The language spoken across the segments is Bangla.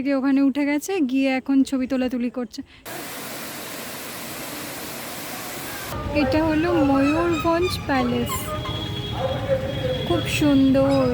থেকে ওখানে উঠে গেছে, গিয়ে এখন ছবি তোলাতুলি করছে। এটা হলো ময়ূরভঞ্জ প্যালেস। খুব সুন্দর।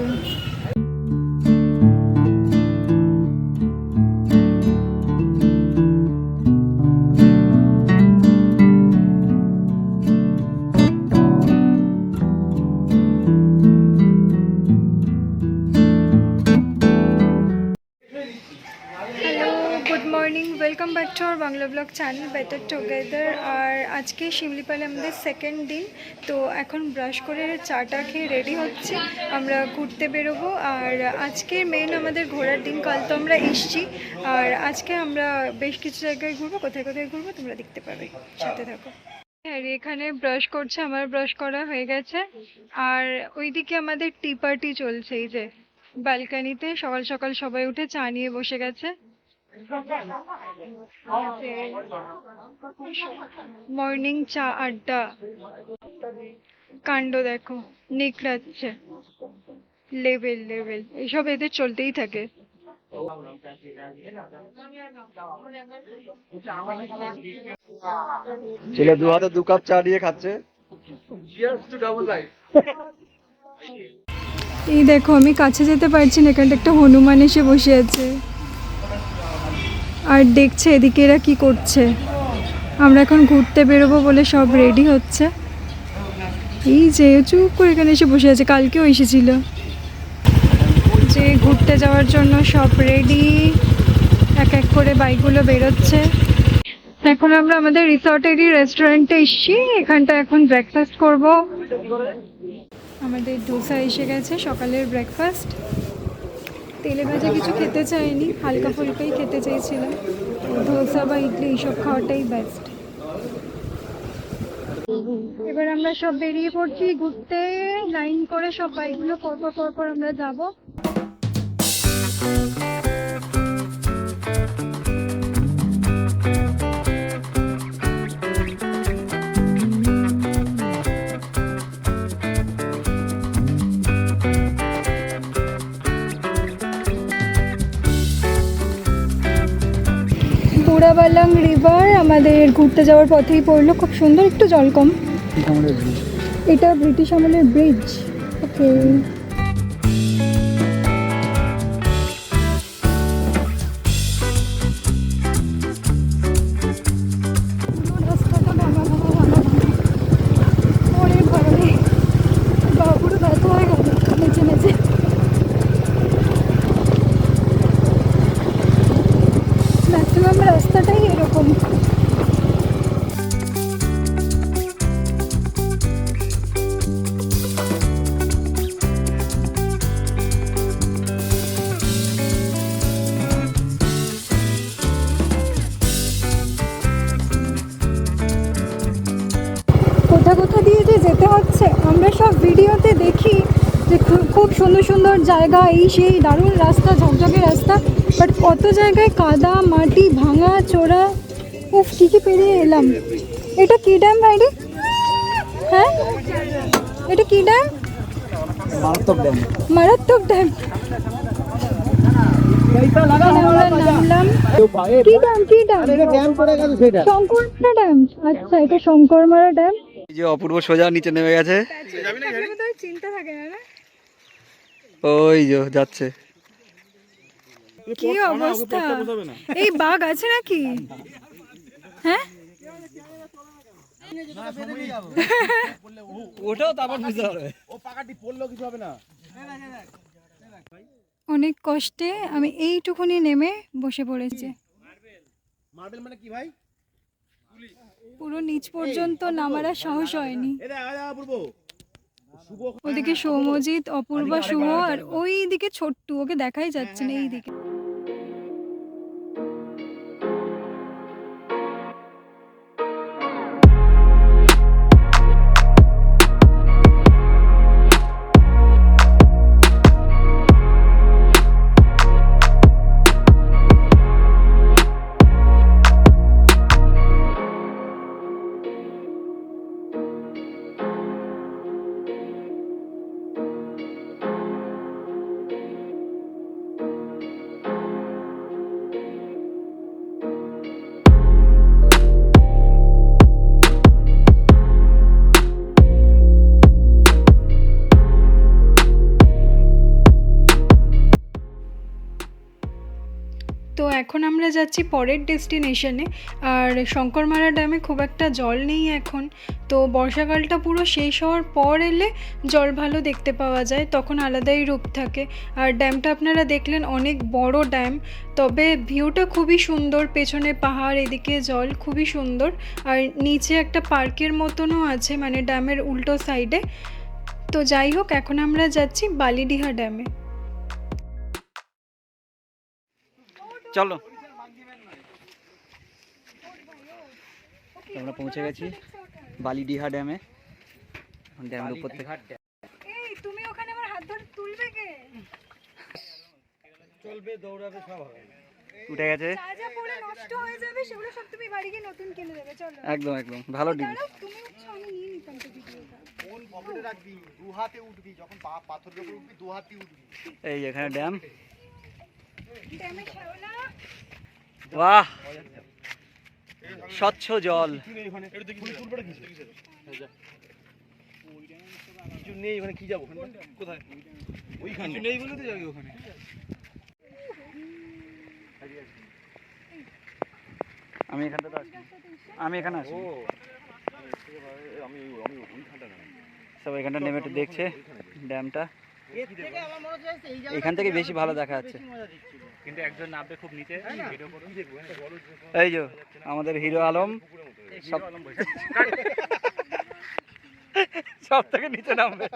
Our blog channel better together আর আজকে শিমলিপালে আমাদের সেকেন্ড দিন তো এখন ব্রাশ করে চাটা খেয়ে রেডি হচ্ছে। আমরা ঘুরতে বেরোবো আর আজকে মেন আমাদের ঘোরার দিন কাল তো আমরা এসছি। আর আজকে আমরা বেশ কিছু জায়গায় ঘুরবো কোথায় কোথায় ঘুরবো তোমরা দেখতে পাবে। সাথে থাকো। হ্যাঁ রে, এখানে ব্রাশ করছে আমার ব্রাশ করা হয়ে গেছে। আর ওইদিকে আমাদের টি পার্টি চলছে এই যে। ব্যালকানিতে সকাল সকাল সবাই উঠে চা নিয়ে বসে গেছে। মর্নিং চা আড্ডা। কাণ্ড দেখো নিকড়াচ্ছে। লেভেল লেভেল এসব এদের চলতেই থাকে। ছেলে দু হাতে দু কাপ চা নিয়ে খাচ্ছে। এই দেখো আমি কাছে যেতে পারছি না এখানটা একটা হনুমান এসে বসে আছে। আর দেখছে এদিকে এরা কি করছে। আমরা এখন ঘুরতে বেরোবো বলে সব রেডি হচ্ছে। এই যে চুপ করে এখানে এসে বসে আছে, কালকেও এসেছিল। যে ঘুরতে যাওয়ার জন্য সব রেডি এক এক করে বাইকগুলো বেরোচ্ছে। এখন আমরা আমাদের রিসর্টেরই রেস্টুরেন্টে এসেছি এখানটা এখন ব্রেকফাস্ট করব। আমাদের ডোসা এসে গেছে, সকালের ব্রেকফাস্ট তেলে ভাজা কিছু খেতে চাইনি, হালকা ফুলকাই খেতে চাইছিলাম। ধোসা বা ইডলি, এইসব খাওয়াটাই বেস্ট এবার আমরা সব বেরিয়ে পড়ছি ঘুরতে, লাইন করে সব বাইকগুলো পরপর পরপর আমরা যাব। বুড়াবালাং রিভার আমাদের ঘুরতে যাওয়ার পথেই পড়ল। খুব সুন্দর একটু জল কম। এটা ব্রিটিশ আমলের ব্রিজ ওকে কোথা দিয়ে যে যেতে হচ্ছে আমরা সব ভিডিওতে দেখি যে খুব সুন্দর সুন্দর জায়গা এই সেই দারুণ রাস্তা ঝকঝকে রাস্তা বাট কত জায়গায় কাদা মাটি ভাঙা চোরা উফ কী কী পেরিয়ে এলাম। এটা কী ড্যাম বাইরে হ্যাঁ? এটা কী ড্যাম মারাত্মক ড্যাম মারাত্মক ড্যাম কি ড্যাম কি শঙ্করমারা ড্যাম আচ্ছা এটা শঙ্করমারা ড্যাম এই যে অপূর্ব সোজা নিচে নেমে গেছে। চিন্তা থাকে না না ওই যে যাচ্ছে। কি অবস্থা? এই বাঘ আছে নাকি? হ্যাঁ? ওটাও তারপর বুঝতে পারবে অনেক কষ্টে আমি এইটুকুনি নেমে বসে পড়েছি। পুরো নিচ পর্যন্ত নামার সাহস হয়নি। ওদিকে সৌমজিৎ অপূর্বা শুভ আর ওই দিকে ছোট্টু ওকে দেখাই যাচ্ছে না এই এখন আমরা যাচ্ছি পরের ডেস্টিনেশনে। আর শঙ্করমারা ড্যামে খুব একটা জল নেই এখন। তো বর্ষাকালটা পুরো শেষ হওয়ার পর এলে জল ভালো দেখতে পাওয়া যায়, তখন আলাদাই রূপ থাকে। আর ড্যামটা আপনারা দেখলেন অনেক বড় ড্যাম, তবে ভিউটা খুবই সুন্দর, পেছনে পাহাড়, এদিকে জল খুবই সুন্দর। আর নিচে একটা পার্কের মতনও আছে মানে ড্যামের উল্টো সাইডে। তো যাই হোক, এখন আমরা যাচ্ছি বালিডিহা ড্যামে। চলো। আমরা পৌঁছে গেছি বালিডিহা ড্যামে। ড্যামের উপর থেকে এই তুমি ওখানে আমার হাত ধরে তুলবে কে? উঠে গেছে। যা যা পড়ে নষ্ট হয়ে যাবে সেগুলো সব তুমি বাড়ি গিয়ে নতুন কিনে দেবে চলো। একদম একদম। ভালো ডিল তুমি উঠছো আমি নিয়ে নিতাম তো ভিডিওটা। কোন পকেটে রাখবি? দু হাতে উঠবি যখন পা পাথরের উপর উঠবি দু হাতে উঠবি। এই এখানে ড্যাম। বাহ। স্বচ্ছ জল। নেই ওখানে কি যাব? কোথায়? ওইখানে। নেই বলে তো যাবি ওখানে। আমি এখানটা আমি এখানে আছি আমি আমি ওইখানটা না সব এখানটা নেমে একটু দেখছে ড্যামটা। এখান থেকে বেশি ভালো দেখা যাচ্ছে। কিন্তু একজন নামবে খুব নিচে এই যে আমাদের হিরো আলম সব থেকে নিচে নামবে।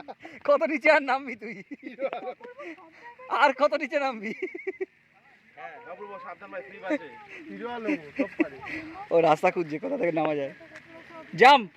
কত নিচে আর নামবি তুই? আর কত নিচে নামবি? হ্যাঁ ও রাস্তা খুঁজছে কোথা থেকে নামা যায়? জাম্প!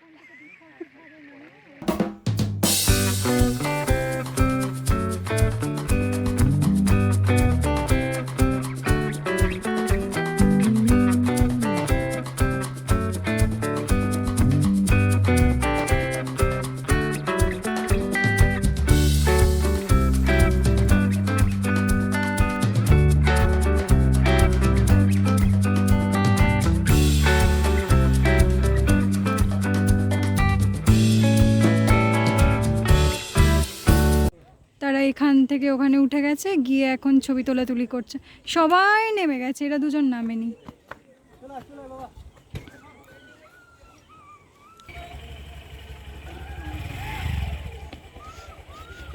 গেছে, গিয়ে এখন ছবি তোলাতুলি করছে। সবাই নেমে গেছে, এরা দুজন নামেনি।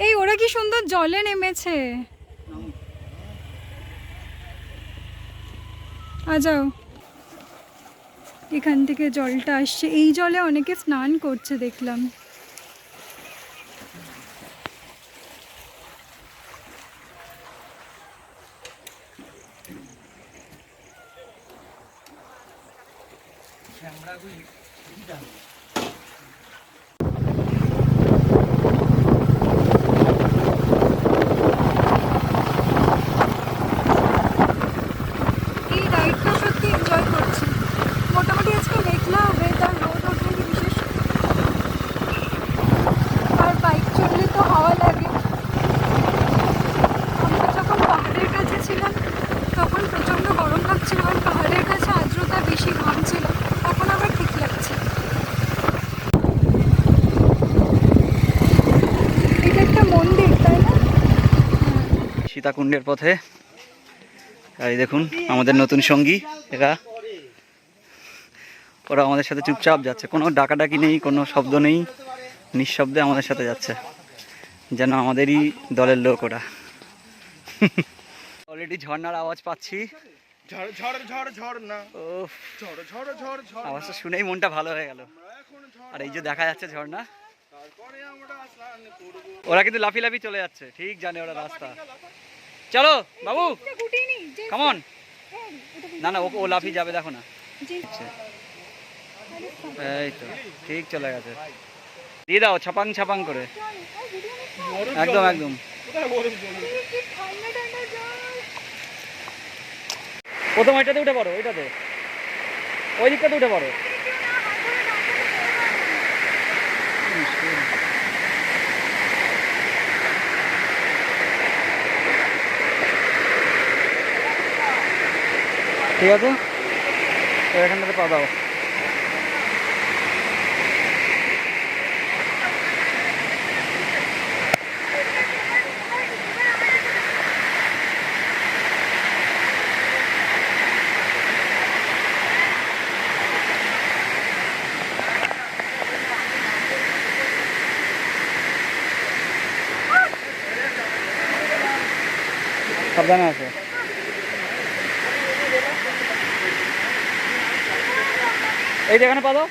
এই, ওরা কি সুন্দর জলে নেমেছে? আ, যাও। এখান থেকে জলটা আসছে। এই জলে অনেকে স্নান করছে, দেখলাম এই রাইডটা সত্যি এনজয় করছি মোটামুটি আজকে মেঘলা ওয়েদার রোদ ওঠেনি বিশেষ আর বাইক চললে তো হাওয়া লাগে আমরা যখন পাহাড়ের কাছে ছিলাম তখন প্রচণ্ড গরম লাগছিল আর পাহাড়ের কাছে আর্দ্রতা বেশি ঘাম ছিল এখন আবার ঠিক লাগছে এটা একটা মন্দির তাই না সীতাকুণ্ডের পথে। আর এই দেখুন আমাদের নতুন সঙ্গী এরা। ওরা আমাদের সাথে চুপচাপ যাচ্ছে। কোনো ডাকাডাকি নেই কোনো শব্দ নেই নিঃশব্দে আমাদের সাথে যাচ্ছে। যেন আমাদেরই দলের লোক ওরা। অলরেডি ঝর্নার আওয়াজ পাচ্ছি। আওয়াজটা শুনেই মনটা ভালো হয়ে গেল। আর এই যে দেখা যাচ্ছে ঝর্ণা। ওরা কিন্তু লাফি লাফি চলে যাচ্ছে। ঠিক জানে ওরা রাস্তা। চলো বাবু। কেমন হ্যাঁ, না না ও ও লাফি যাবে দেখো না। এই তো ঠিক চলে গেছে। দিয়ে দাও ছাপাং ছাপাং করে। একদম একদম। প্রথম ওইটাতে উঠে পড়ো ওইটাতে ওই দিকটাতে উঠে পড়ো। ঠিক আছে? এখান থেকে পা দাও। সাবধানে আছে? এই যেখানে দেখো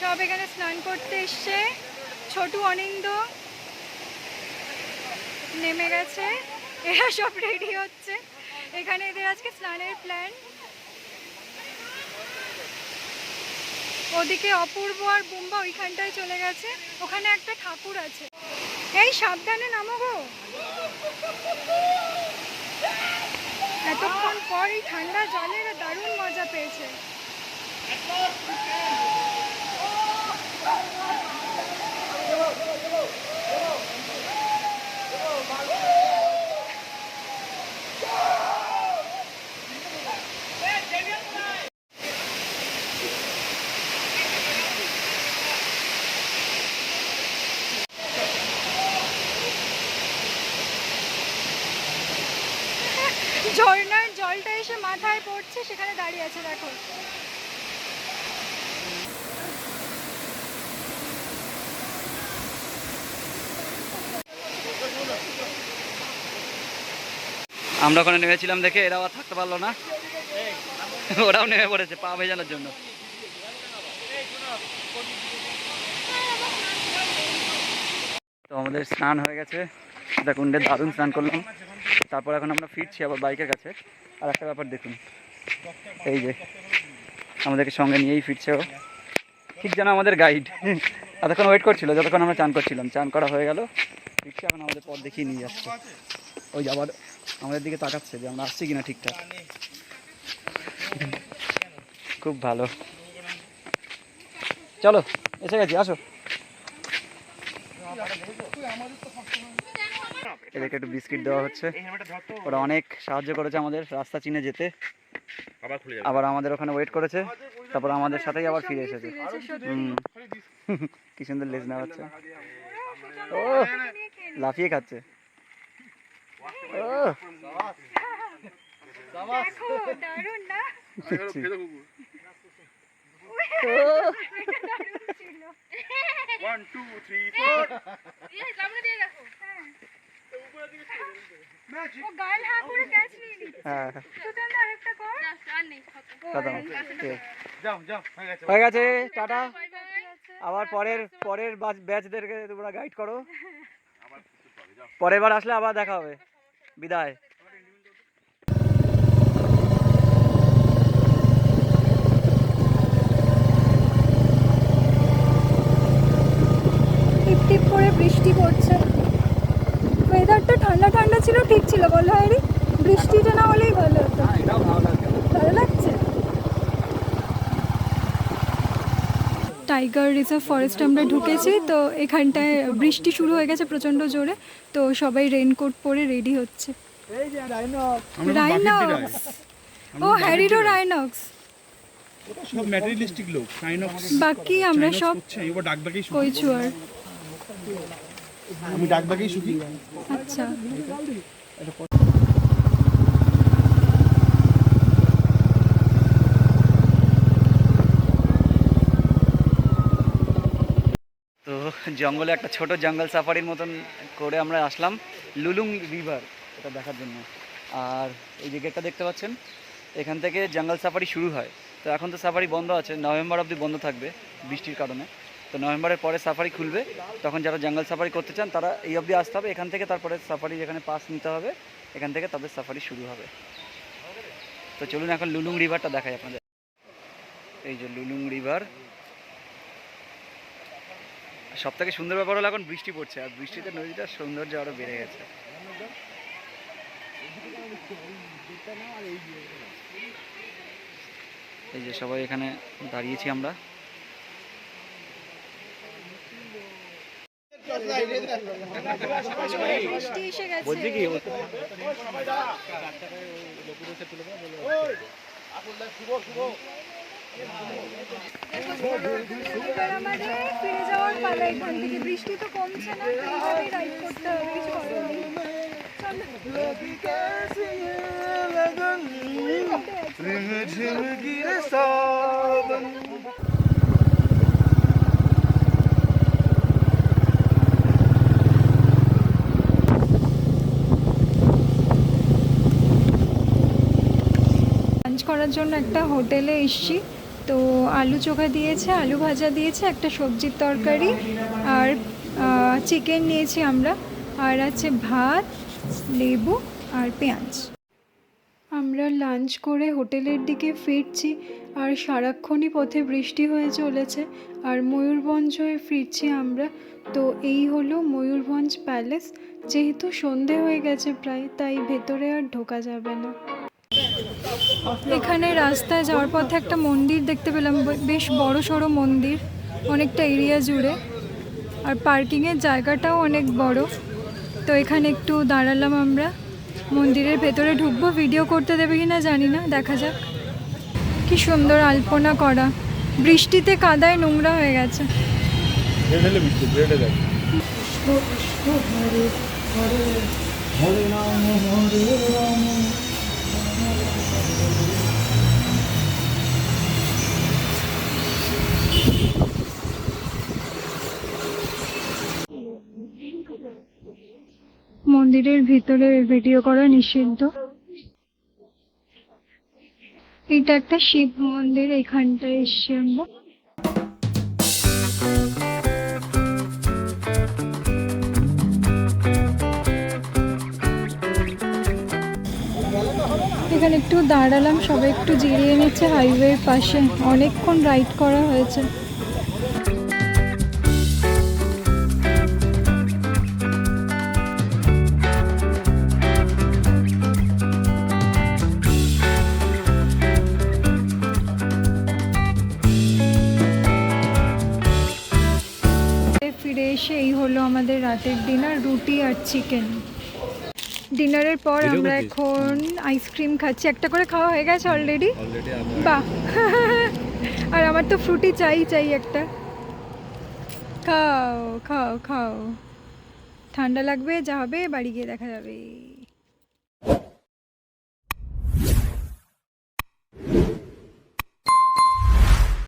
সব এখানে স্নান করতে এসছে। ছোটু অনিন্দ নেমে গেছে। এরা সব রেডি হচ্ছে। এখানে এদের আজকে স্নানের প্ল্যান ওদিকে অপূর্ব আর বুম্বা ওইখানটায় চলে গেছে। ওখানে একটা ঠাকুর আছে। এই সাবধানে নামো গো। এতক্ষণ পর এই ঠান্ডা জলের দারুণ মজা পেয়েছে। ঝর্ণার জলটা এসে মাথায় পড়ছে, সেখানে দাঁড়িয়ে আছে, দেখো। আমরা ওখানে নেমেছিলাম দেখে এরাও আর থাকতে পারল না। ওরাও নেমে পড়েছে, পা ভেজানোর জন্য। তো আমাদের স্নান হয়ে গেছে। কুণ্ডে দারুণ স্নান করলাম তারপর এখন আমরা ফিরছি আবার বাইকের কাছে। আর একটা ব্যাপার দেখুন। এই যে, আমাদেরকে সঙ্গে নিয়েই ফিরছে ও। ঠিক যেন আমাদের গাইড এতক্ষণ ওয়েট করছিল, যতক্ষণ আমরা চান করছিলাম। চান করা হয়ে গেল। ফিরছে এখন আমাদের পথ দেখিয়ে নিয়ে যাচ্ছে। ওই আবার আমাদের দিকে তাকাচ্ছে যে আমরা আসছি কিনা ঠিকঠাক। খুব ভালো। চলো, এসে গেছি, আসো। এদেরকে একটু বিস্কিট দেওয়া হচ্ছে। ওরা অনেক সাহায্য করেছে আমাদের রাস্তা চিনে যেতে। আবার আবার আমাদের ওখানে ওয়েট করেছে। তারপর আমাদের সাথেই আবার ফিরে এসেছে। হুম। কি সুন্দর লেজ নেওয়া হচ্ছে। ও লাফিয়ে খাচ্ছে। ও। ও, গাল হা করে ক্যাচ নিয়ে নিচ্ছে হ্যাঁ। সুতরাং আরেকটা কর। খতম। ঠিক। যাও যাও হয়ে গেছে। হয়ে গেছে টাটা। আবার পরের পরের ব্যাচদেরকে তোমরা গাইড করো। পরের বার আসলে আবার দেখা হবে। বিদায়। টিপ টিপ করে বৃষ্টি পড়ছে। ওয়েদারটা ঠান্ডা ঠান্ডা ছিল ঠিক ছিল। বলো হ্যারি বৃষ্টিটা না হলেই ভালো হতো। ভালো লাগছে। টাইগার রিজার্ভ ফরেস্ট আমরা ঢুকেছি তো এখানটায় বৃষ্টি শুরু হয়ে গেছে প্রচণ্ড জোরে তো সবাই রেইনকোট পরে রেডি হচ্ছে। রাইনক্স ও হ্যারিরও রাইনক্স সব ম্যাটেরিয়ালিস্টিক লোক সাইনক্স বাকি আমরা সব কইছুয়ার আমি ডাকবাকেই সুখী। আচ্ছা। তো জঙ্গলে একটা ছোট জঙ্গল সাফারির মতন করে আমরা আসলাম লুলুং রিভার এটা দেখার জন্য। আর এই যে গেটটা দেখতে পাচ্ছেন এখান থেকে জঙ্গল সাফারি শুরু হয়। তো এখন তো সাফারি বন্ধ আছে নভেম্বর অবধি বন্ধ থাকবে বৃষ্টির কারণে। তো নভেম্বরের পরে সাফারি খুলবে। তখন যারা জঙ্গল সাফারি করতে চান, তারা এই অবধি আসতে হবে। এখান থেকে তারপরে সাফারি যেখানে পাস নিতে হবে, এখান থেকে তাদের সাফারি শুরু হবে। তো চলুন এখন লুলুং রিভারটা দেখাই আপনাদের। এই যে লুলুং রিভার সব থেকে সুন্দর ব্যাপার হলো এখন বৃষ্টি পড়ছে, আর বৃষ্টিতে নদীটার সৌন্দর্য আরও বেড়ে গেছে। এই যে সবাই এখানে দাঁড়িয়েছি আমরা বৃষ্টি এসে গেছে বলছি কি বৃষ্টি তো কমছে না। লাঞ্চ করার জন্য একটা হোটেলে এসছি। তো আলু চোখা দিয়েছে, আলু ভাজা দিয়েছে, একটা সবজির তরকারি আর চিকেন নিয়েছি আমরা। আর আছে ভাত, লেবু আর পেঁয়াজ। আমরা লাঞ্চ করে হোটেলের দিকে ফিরছি আর সারাক্ষণই পথে বৃষ্টি হয়ে চলেছে আর ময়ূরভঞ্জ হয়ে ফিরছি আমরা। তো এই হলো ময়ূরভঞ্জ প্যালেস যেহেতু সন্ধে হয়ে গেছে প্রায়, তাই ভেতরে আর ঢোকা যাবে না। এখানে রাস্তায় যাওয়ার পথে একটা মন্দির দেখতে পেলাম বেশ বড় সড়ো মন্দির অনেকটা এরিয়া জুড়ে। আর পার্কিংয়ের জায়গাটাও অনেক বড়। তো এখানে একটু দাঁড়ালাম আমরা। মন্দিরের ভেতরে ঢুকবো ভিডিও করতে দেবে কি না জানি না দেখা যাক। কি সুন্দর আলপনা করা। বৃষ্টিতে কাদায় নোংরা হয়ে গেছে। মন্দিরের ভিতরে ভিডিও করা নিষিদ্ধ। এটা একটা শিব মন্দির, এখানটায় এসছি আমরা এখানে একটু দাঁড়ালাম, সবাই একটু জিরিয়ে নিচ্ছে হাইওয়ের পাশে অনেকক্ষণ রাইড করা হয়েছে। আমাদের রাতের ডিনার রুটি আর চিকেন ডিনারের পর আমরা এখন আইসক্রিম খাচ্ছি। একটা করে খাওয়া হয়ে গেছে অলরেডি বাহ! আর আমার তো ফ্রুটি চাই চাই একটা। খাও খাও খাও। ঠান্ডা লাগবে যা হবে বাড়ি গিয়ে দেখা যাবে।